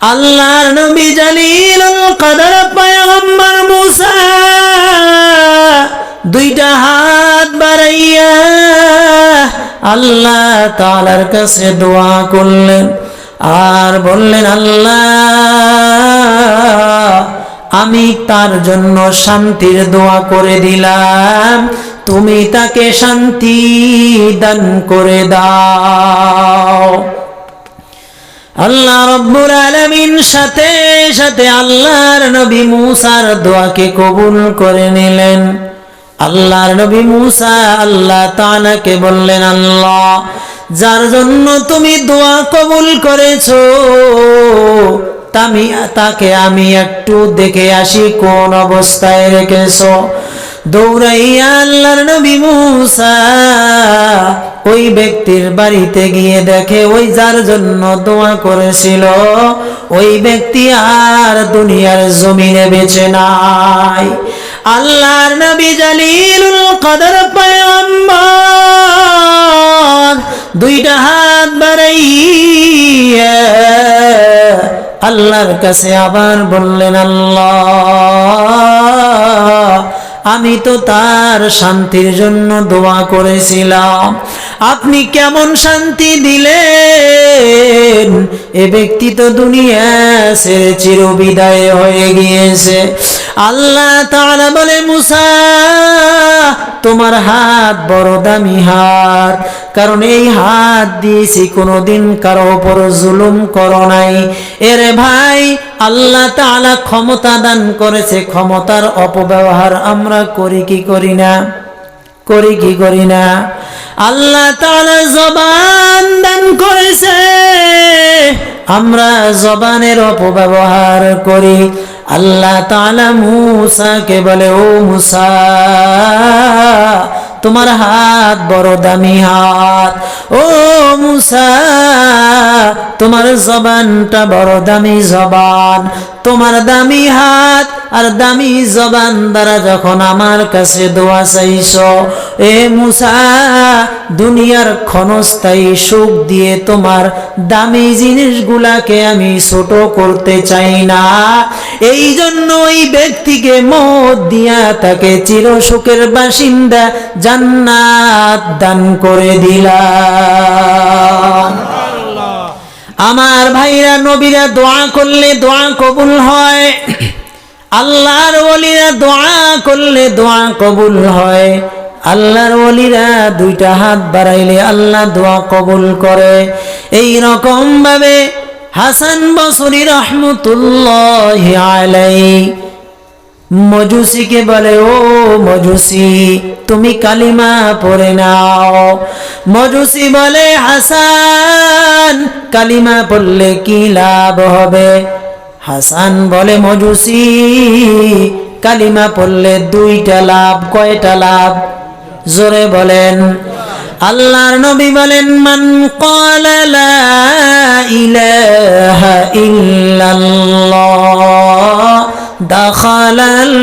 আল্লাহর নবী জালিলুল কদর পয়গম্বর মুসা। দুইটা হাত বাড়াইয়া আল্লাহ তাআলার কাছে দোয়া করলেন। আর বললেন, আল্লাহ, আমি তার জন্য শান্তির দোয়া করে দিলাম। তুমি তাকে শান্তি দান করে দাও। আল্লাহ রব্বুল আলামিন সাথে সাথে আল্লাহর নবী মুসার দোয়াকে কবুল করে নিলেন। আল্লাহর নবী মুসা আল্লাহ তাআলাকে বললেন, আল্লাহ, যার জন্য তুমি দোয়া কবুল করেছ তাকে আমি একটু দেখে আসি কোন অবস্থায় রেখেছ। দৌড়াইয়া আল্লাহর নবী মুসা ওই ব্যক্তির বাড়িতে গিয়ে দেখে ওই যার জন্য দোয়া করেছিল, ওই ব্যক্তি আর দুনিয়ার জমিনে বেঁচে নাই। আল্লাহর নবী জালিলুল কদর পয়গম্বর দুইটা হাত বাড়াইয়া আল্লাহর কাছে আবার বললেন, আল্লাহ, আমি তো তার শান্তির জন্য দোয়া করেছিলাম। আপনি কেমন শান্তি দিলেন? এ ব্যক্তি তো দুনিয়া ছেড়ে চিরবিদায় হয়ে গিয়েছে। আল্লাহ তাআলা বলে, মুসা, তোমার হাত বড় দামি হাত। কারণ এই হাত দিয়েছি কোনোদিন কারও ওপর জুলুম করো নাই। এরে ভাই, আল্লাহ তাআলা ক্ষমতা দান করেছে। ক্ষমতার অপব্যবহার আমরা করি কি করি না? করি কি করি না? আল্লাহ তালা জবান দান করেছে। আমরা জবানের অপব্যবহার করি। আল্লাহ তালা মুসাকে বলে, ও মুসা তোমার হাত বড় দামি হাত। ও মুসা, তোমার জবানটা বড় দামি জবান। তোমার দামি হাত আর দামি জবান দ্বারা যখন আমার কাছে দোয়া চাইছ, এ মুসা, দুনিয়ার ক্ষণস্থায়ী সুখ দিয়ে তোমার দামি জিনিসগুলাকে আমি ছোট করতে চাই না। এই জন্য ওই ব্যক্তিকে মত দিয়া তাকে চির সুখের বাসিন্দা জান্নাত দান করে দিলাম। আমার ভাইরা, নবীরা দোয়া করলে দোয়া কবুল হয়। আল্লাহর ওলিরা দোয়া করলে দোয়া কবুল হয়। আল্লাহর ওলিরা দুইটা হাত বাড়াইলে আল্লাহ দোয়া কবুল করে। এই রকম ভাবে হাসান বসরি রহমতুল্লাহ আলাই মজুসিকে বলে, ও মজুসি, তুমি কালিমা পড়ে নাও। মজুসি বলে, হাসান, কালিমা পড়লে কি লাভ হবে? হাসান বলে, মজুসি, কালিমা পড়লে দুইটা লাভ, কয়টা লাভ? জোরে বলেন। আল্লাহর নবী বলেন, মান ক্বালা লা ইলাহা ইল্লাল্লাহ। দাখালাল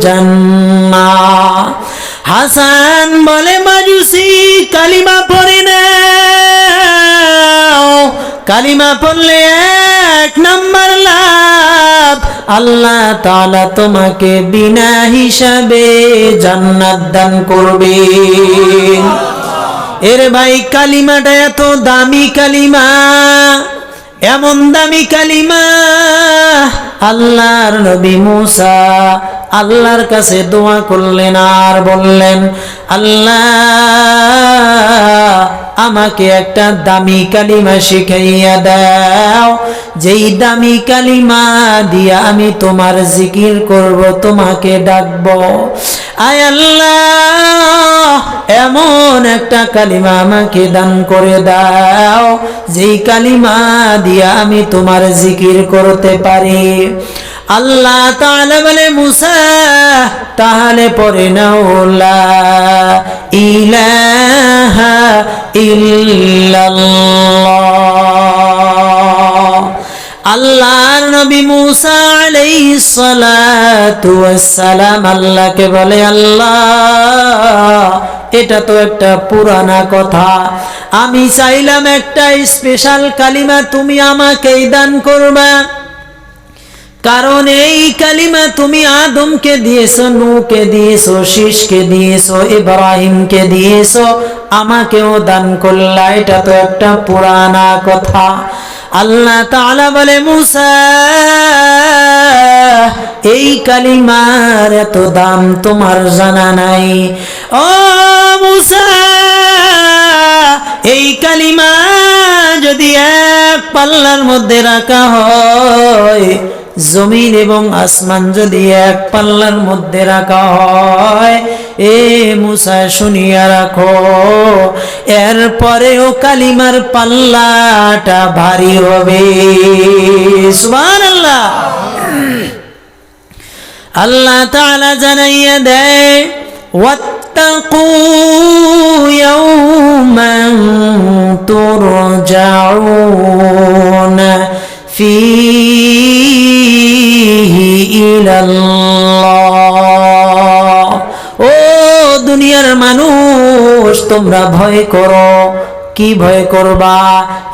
জান্নাহ। হাসান বলে, মাজুসি, কালিমা পড়ে নাও। কালিমা পড়লে এক নম্বর লাভ। আল্লাহ তালা তোমাকে বিনা হিসাবে জান্নাত দান করবেন এর ভাই, কালিমাটা এত দামি কালিমা, এমন দামি কালিমা আল্লাহর নবী মুসা আল্লাহর কাছে দোয়া করলেন আর বললেন আল্লাহ আমাকে একটা দামি কালিমা শিখাইয়া দাও। যেই দামি কালিমা দিয়া আমি তোমার জিকির করব, তোমাকে ডাকব। আয় আল্লাহ, এমন একটা কালিমা আমাকে দান করে দাও। যেই কালিমা দিয়া আমি তোমার জিকির করতে পারি। আল্লাহ তাআলা বলে, মুসা তাহলে পরে নাও, লা ইলাহা ইল্লাল্লাহ। আল্লাহর নবী মুসা আলাইহিস সালাতু ওয়াস আল্লাহকে বলে, আল্লাহ, এটা তো একটা পুরানা কথা। আমি চাইলাম একটা স্পেশাল কালিমা তুমি আমাকেই দান করবা। কারণ এই কালিমা তুমি আদমকে দিয়েছ নূকে দিয়েছ শীষকে দিয়েছ, ইব্রাহিমকে দিয়েছ, আমাকেও দান করলা। এটা তো একটা পুরানা কথা। আল্লাহ তাআলা বলে, মুসা, এই কালিমার এত দাম তোমার জানা নাই। ও মুসা, এই কালিমা যদি এক পাল্লার মধ্যে রাখা হয় জমিন এবং আসমান যদি এক পাল্লার মধ্যে রাখা হয় এ মুসা শুনিয়া রাখো এরপরেও কালিমার পাল্লাটা ভারী হবে সুবহানাল্লাহ আল্লাহ তাআলা জানাইয়া দেয় واتقوا يوما ترجعون فيه إلى الله ও দুনিয়ার মানুষ তোমরা ভয় করো কি ভয় করবা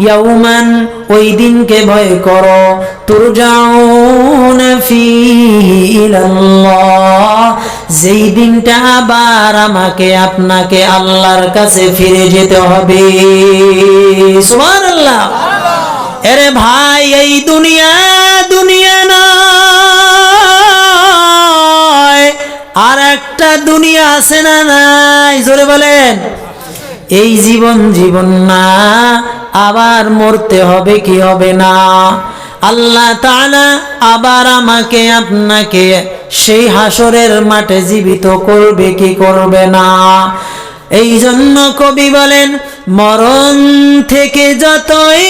ইয়াউমান ওই দিনকে ভয় করো তুরজাউন ফিহি ইলাল্লাহ যেই দিনটা আবার আমাকে আপনাকে আল্লাহর কাছে ফিরে যেতে হবে সুবহানাল্লাহ এরে ভাই, এই দুনিয়া দুনিয়া নয়। আর একটা দুনিয়া আছে না নাই? জোরে বলেন। এই জীবন জীবন না। আবার মরতে হবে কি হবে না? আল্লাহ তাআলা আবার আমাকে, আপনাকে সেই হাসরের মাঠে জীবিত করবে কি করবে না? এই জন্য কবি বলেন, মরণ থেকে যতই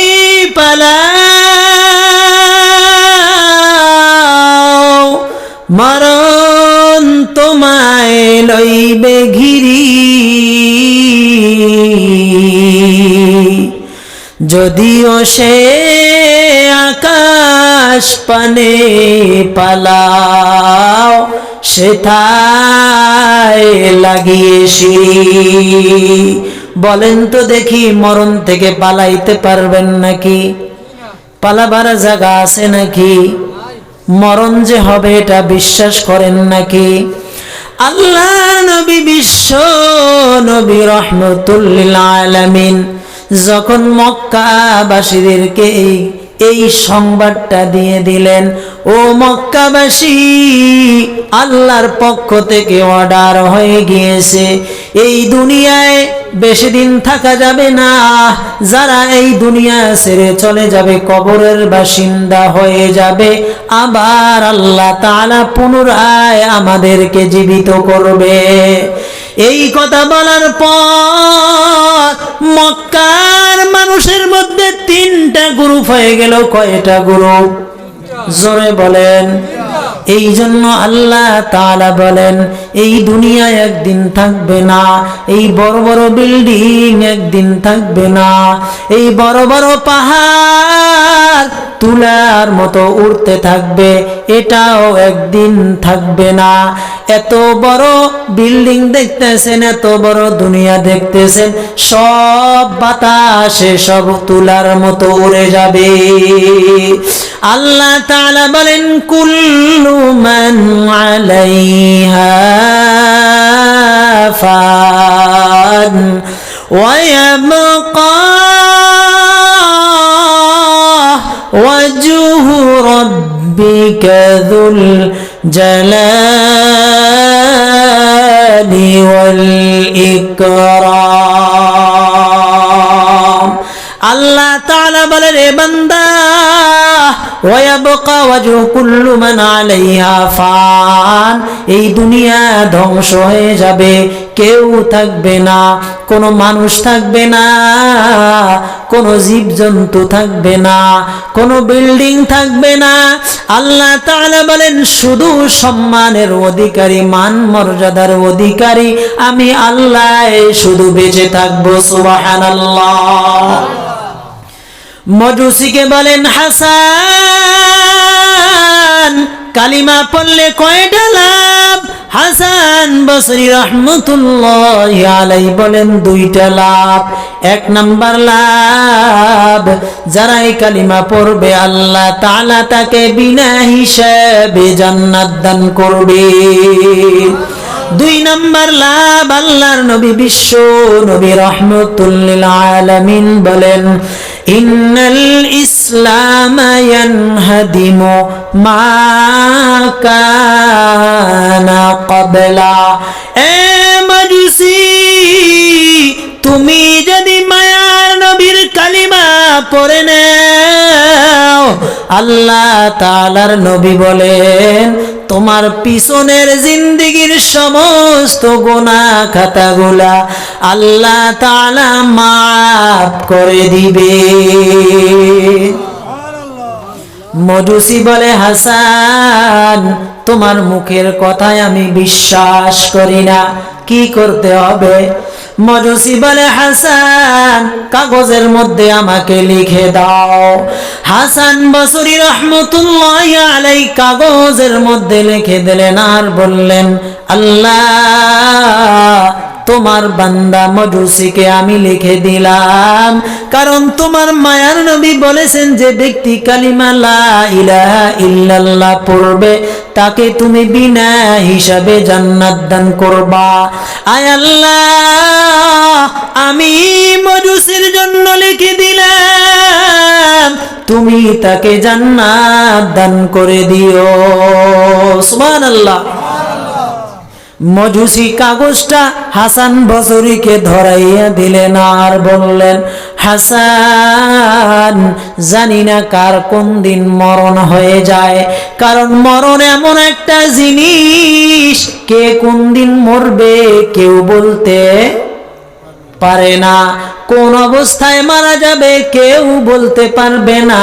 পালাও, মরণ তোমায় লইবে ঘিরি। যদিও সে আকাশ পানে পালাও সেথায় লাগিয়েছি। বলেন তো দেখি মরণ থেকে পালাইতে পারবেন নাকি? পালাবার জায়গা আছে নাকি? মরণ যে হবে এটা বিশ্বাস করেন নাকি? আল্লাহ নবী বিশ্ব নবী রহমতুল্লিল আলামিন যখন মক্কাবাসীদেরকে এই এই সংবাদটা দিয়ে দিলেন ও মক্কাবাসী আল্লাহর পক্ষ থেকে অর্ডার হয়ে গিয়েছে। এই দুনিয়ায় বেশি দিন থাকা যাবে না। যারা এই দুনিয়া ছেড়ে চলে যাবে, কবরের বাসিন্দা হয়ে যাবে। আবার আল্লাহ তাআলা পুনরায় আমাদেরকে জীবিত করবে। এই কথা বলার পর মক্কার মানুষের মধ্যে তিনটা গ্রুপ হয়ে গেল। কয়টা গ্রুপ? জোরে বলেন। এই জন্য আল্লাহ তাআলা বলেন এই দুনিয়া একদিন থাকবে না, এই বড় বড় বিল্ডিং একদিন থাকবে না, এই বড় বড় পাহাড় তুলার মতো উড়তে থাকবে, এটাও একদিন থাকবে না। এত বড় বিল্ডিং দেখতেছেন, এত বড় দুনিয়া দেখতেছেন, সব বাতাসে সব তুলার মতো উড়ে যাবে। আল্লাহ তাআলা বলেন, কুল্লু মান আলাইহা ফান ويبقى وجه ربك ذو الجلال والإكرام আল্লাহ তাআলা বলে রে বান্দা ওয়াবকা ওয়াজহু কুল্লু মান আলাইহা ফান। এই দুনিয়া ধ্বংস হয়ে যাবে, কেউ থাকবে না, কোনো মানুষ থাকবে না, কোনো জীবজন্তু থাকবে না, কোনো বিল্ডিং থাকবে না। আল্লাহ তাআলা বলেন, শুধু সম্মানের অধিকারী, মান মর্যাদার অধিকারী আমি আল্লাহ, শুধু বেঁচে থাকব, সুবহানাল্লাহ। মজুসিকে বলেন, হাসান, কালিমা পড়লে কয়টা লাভ? হাসান বসরি রহমতুল্লাহ আলাই বলেন, দুইটা লাভ। এক নাম্বার লাভ যারা এই কালিমা পড়বে, আল্লাহ তালা তাকে বিনা হিসাবে জান্নাত দান করবে। দুই নাম্বার লাভ আল্লাহর নবী বিশ্ব নবী রহমতুল্লিল আলামিন বলেন, ইন্নাল ইসলাম ইয়ানহাদিমু মা কানা ক্বাবলা। এ মাজুসি, তুমি যদি মায়ার নবীর কালিমা পড়ে নাও, আল্লাহ তাআলার নবী বলেন তোমার পিছনের জিন্দিগির সমস্ত গোনা খাতাগুলা আল্লাহ তালা মাফ করে দিবে। মজুসি বলে, হাসান, তোমার মুখের কথায় আমি বিশ্বাস করি না। কি করতে হবে? মজুসি বলে হাসান কাগজের মধ্যে আমাকে লিখে দাও। হাসান বসরি রহমতুল্লাহ আলাই কাগজের মধ্যে লিখে দিলেন আর বললেন, আল্লাহ তোমার বান্দা মজুসিকে আমি লিখে দিলাম। কারণ তোমার মায়ার নবী বলেছেন যে ব্যক্তি কালিমা লা ইলাহা ইল্লাল্লাহ পড়বে, তাকে তুমি বিনা হিসাবে জান্নাত দান করবা। আয় আল্লাহ, আমি মজুসির জন্য লিখে দিলাম। তুমি তাকে জান্নাত দান করে দিও। সুবহানাল্লাহ। মজুসি কাগজটা হাসান বসরিকে ধরাইয়া দিলেন আর বললেন, হাসান, জানি না কার কোন দিন মরণ হয়ে যায়। কারণ মরণ এমন একটা জিনিস, কে কোন দিন মরবে কেউ বলতে পারে না। কোন অবস্থায় মারা যাবে কেউ বলতে পারবে না।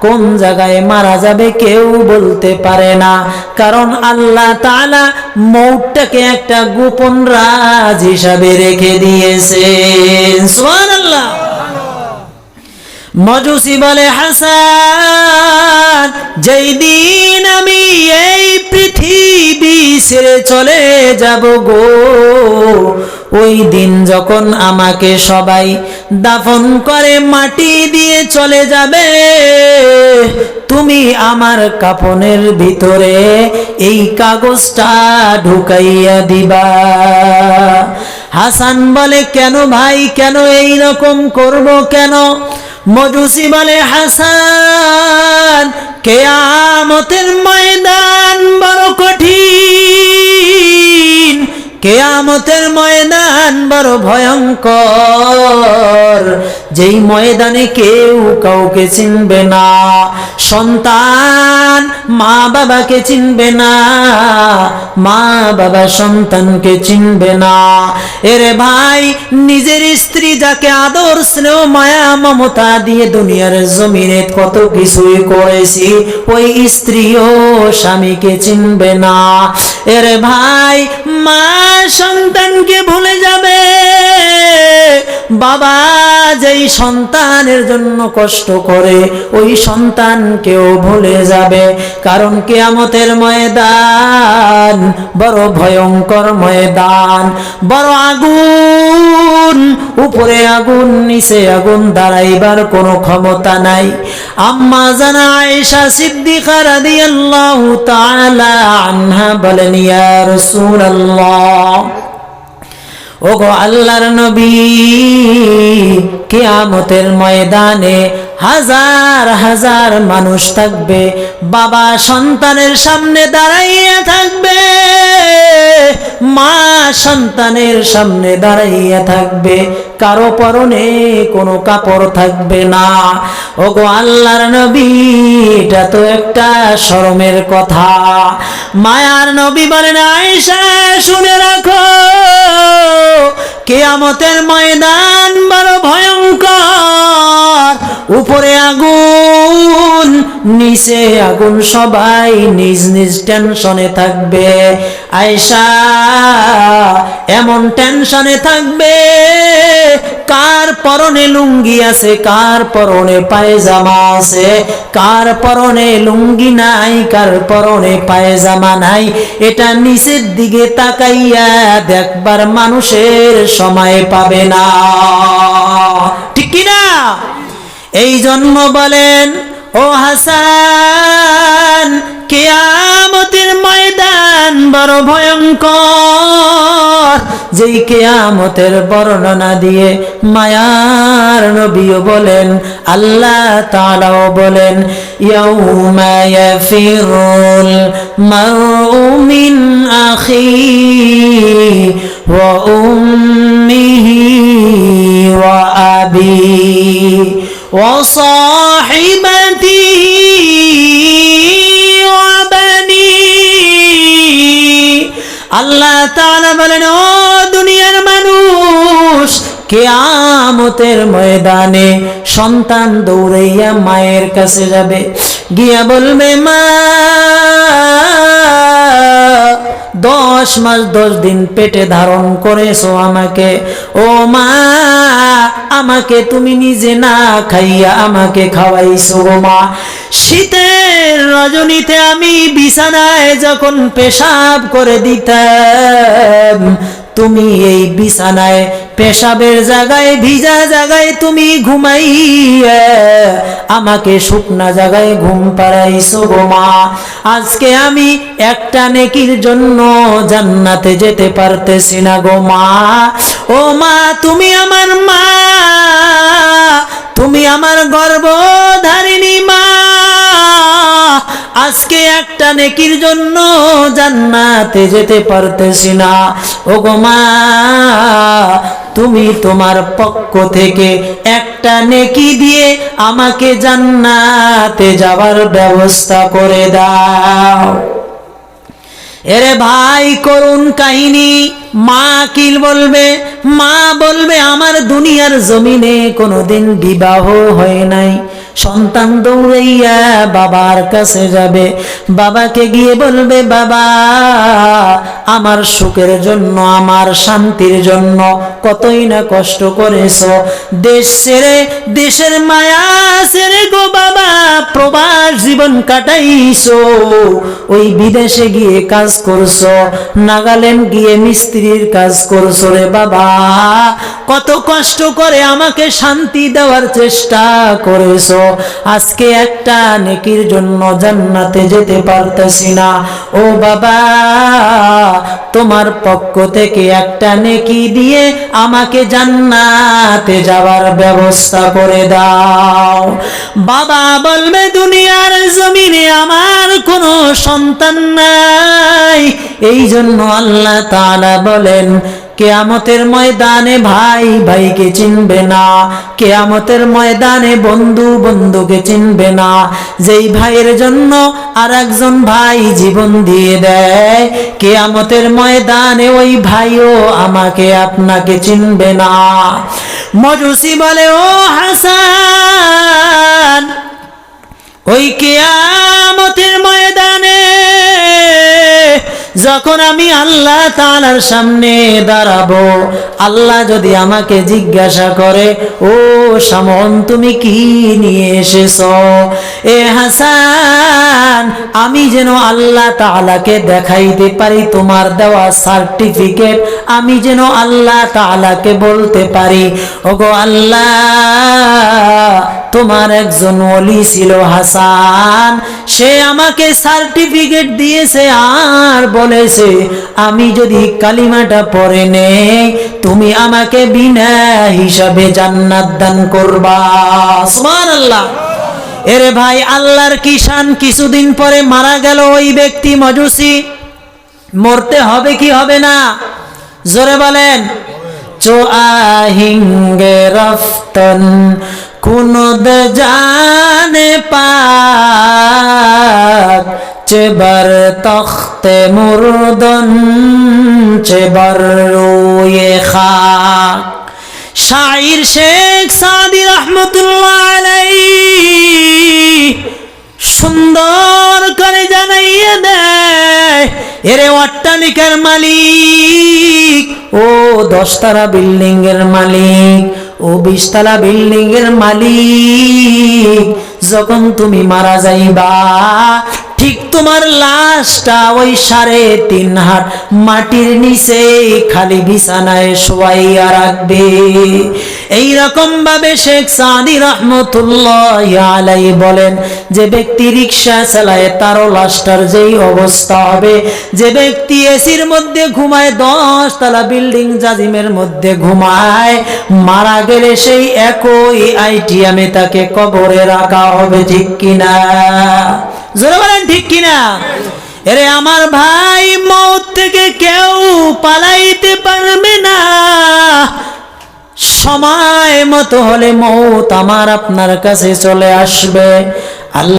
কোন জায়গায় মারা যাবে কেউ বলতে পারে না। কারণ আল্লাহ তাআলা মৌটটাকে একটা গোপন রাজ হিসাবে রেখে দিয়েছে মজুসি বলে, হাসান, যেই দিন আমি এই পৃথিবী ছেড়ে চলে যাব গো। ওই দিন যখন আমাকে সবাই দাফন করে মাটি দিয়ে চলে যাবে, তুমি আমার কাপনের ভিতরে এই কাগজটা ঢুকাইয়া দিবা। হাসান বলে, কেন ভাই, কেন এই রকম করব কেন? মজুসি বলে, হাসান, কেয়ামতের ময়দান বড় কঠিন কেয়ামতের ময়দান বড় ভয়ঙ্কর। যেই ময়দানে কেউ কাউকে চিনবে না, সন্তান মা বাবাকে চিনবে না, মা বাবা সন্তানকে চিনবে না। এরে ভাই নিজের স্ত্রী যাকে আদর, স্নেহ, মায়া, মমতা দিয়ে দুনিয়ার জমিনে কত কিছুই করেছি, ওই স্ত্রীও স্বামীকে চিনবে না। এরে ভাই, মা সন্তানকে ভুলে যাবে। বাবা যেই সন্তানের জন্য কষ্ট করে, ওই সন্তানকেও ভুলে যাবে। কারণ কেয়ামতের ময়দান বড় ভয়ঙ্কর ময়দান। বড় আগুন, উপরে আগুন, নিচে আগুন দাঁড়াইবার কোনো ক্ষমতা নাই। আম্মা জানা আয়েশা সিদ্দিকা রাদিয়াল্লাহু তাআলা বলেন ওগো আল্লাহর নবী, কিয়ামতের ময়দানে হাজার হাজার মানুষ থাকবে, বাবা সন্তানের সামনে দাঁড়াইয়া থাকবে, মা সন্তানের সামনে দাঁড়াইয়া থাকবে কারও পরনে কোনো কাপড় থাকবে না। ওগো আল্লাহর নবী, এটা তো একটা শরমের কথা। মায়ার নবী বলেন, আয়েশা, শুনে রাখো, কেয়ামতের ময়দান বড় ভয়ঙ্কর। উপরে আগুন, নিচে আগুন, সবাই নিজ নিজ টেনশনে থাকবে। আয়সা এমন টেনশনে থাকবে কার পরনে লুঙ্গি আছে, কার পরনে পায়জামা আছে? কার পরনে লুঙ্গি নাই, কার পরনে পায়জামা নাই? এটা নিচের দিকে তাকাইয়া দেখবার মানুষের সময় পাবে না। ঠিক কিনা? এই জন্ম বলেন ও হাসান, কেয়ামতের ময়দান বড় ভয়ঙ্কর। যেই কেয়ামতের বর্ণনা দিয়ে মায়ার নবীও বলেন, আল্লাহ তালাও বলেন মারউ মিন আখি ওয়া উম্মিহি ওয়া কেয়ামতের ময়দানে সন্তান দৌড়াইয়া মায়ের কাছে যাবে। গিয়া বলবে, মা, দশ মাস দশ দিন পেটে ধারণ করেছ আমাকে। ও মা, আমাকে তুমি নিজে না খাইয়া আমাকে খাওয়াইছো গো মা। শীতের রজনীতে আমি বিছানায় যখন পেশাব করে দিতাম, তুমি এই বিছানায় পেশাবের জায়গায়, ভিজা জায়গায় তুমি ঘুমাইয়া, আমাকে শুকনা জায়গায় ঘুম পাড়াইছো গো মা। আজকে আমি একটা নেকির জন্য জান্নাতে যেতে পারতেছি না গো মা। ও মা, তুমি আমার মা, তুমি আমার গর্ভধারিণী মা। আজকে একটা নেকির জন্য জান্নাতে যেতে পারতেছি না। ও গো মা, তুমি তোমার পক্ষ থেকে একটা নেকি দিয়ে আমাকে জান্নাতে যাওয়ার ব্যবস্থা করে দাও। এরে ভাই করুন কাহিনী। মা কিল বলবে? মা বলবে, আমার দুনিয়ার জমিনে কোনোদিন বিবাহ হয় নাই। সন্তান দৌড়াইয়া বাবার কাছে যাবে। বাবাকে গিয়ে বলবে, বাবা, আমার সুখের জন্য, আমার শান্তির জন্য কতই না কষ্ট করেছ। দেশ ছেড়ে, দেশের মায়া ছেড়ে গো বাবা, প্রবাস জীবন কাটাইছো। ওই বিদেশে গিয়ে কাজ করছ, নাগাল্যান্ড গিয়ে মিস্ত্রির কাজ করছ রে বাবা। কত কষ্ট করে আমাকে শান্তি দেওয়ার চেষ্টা করেছ। আজকে একটা নেকির জন্য জান্নাতে যেতে পারতেছি না। ও বাবা, তোমার পক্ষ থেকে একটা নেকি দিয়ে আমাকে জান্নাতে যাওয়ার ব্যবস্থা করে দাও। বাবা বলবে, দুনিয়ার জমিনে আমার কোনো সন্তান নাই। এই জন্য আল্লাহ তাআলা বলেন কেয়ামতের ময়দানে ভাই ভাইকে চিনবে না। কেয়ামতের ময়দানে বন্ধু বন্ধুকে চিনবে না। যেই ভাইয়ের জন্য আর একজন ভাই জীবন দিয়ে দেয়, কেয়ামতের ময়দানে ওই ভাইও আমাকে, আপনাকে চিনবে না। মজুসি বলে, ও হাসান, ওই কেয়ামতের ময়দানে যখন আমি আল্লাহ তাআলার সামনে দাঁড়াবো, আল্লাহ যদি আমাকে জিজ্ঞাসা করে, ও সামন, তুমি কি নিয়ে এসেছ? এ হাসান, আমি যেন আল্লাহ তাআলাকে দেখাইতে পারি তোমার দেওয়া সার্টিফিকেট, আমি যেন আল্লাহ তাআলাকে বলতে পারি। ওগো আল্লাহ তোমার একজন ওলি ছিল হাসান। সে আমাকে সার্টিফিকেট দিয়েছে আর বলেছে, আমি যদি কালিমাটা পরে নেই, তুমি আমাকে বিনা হিসাবে জান্নাত দান করবা। সুবহানাল্লাহ। এরে ভাই, আল্লাহর কিষান কিছুদিন পরে মারা গেল ওই ব্যক্তি মজুসি। মরতে হবে কি হবে না? জোরে বলেন। চো আহিঙ্গে রফতন কুনদ জানে পাক চেবার তখতে মুরদন চেবার রুয়ে খাক। শাইর শেখ সাদি রহমতুল্লাহ আলাই সুন্দর করে জানাইয়ে দেয়, এরে অট্টালিকার মালিক, ও দশতলা বিল্ডিং এর মালিক ও বিশতলা বিল্ডিং এর মালিক যখন তুমি মারা যাইবা ঠিক তোমার লাশটা ওই সাড়ে তিন হাত মাটির নিচে খালি বিছানায় শোয়াইয়া রাখবে। এই রকম ভাবে শেখ সাদি রহমতুল্লাহ আলাই বলেন, যে ব্যক্তি রিক্সা চালায় তারও লাশটার যেই অবস্থা হবে। যে ব্যক্তি এসির মধ্যে ঘুমায়, দশ তালা বিল্ডিং জাজিমের মধ্যে ঘুমায়, মারা গেলে সেই একই আইটিএমে তাকে কবরে রাখা হবে ঠিক কিনা? জোরে বলেন, ঠিক কিনা? এরে আমার ভাই মৌত থেকে কেউ পালাইতে পারবে না। সময় মতো হলে মৌত আমার আপনার কাছে চলে আসবে। আল্লাহ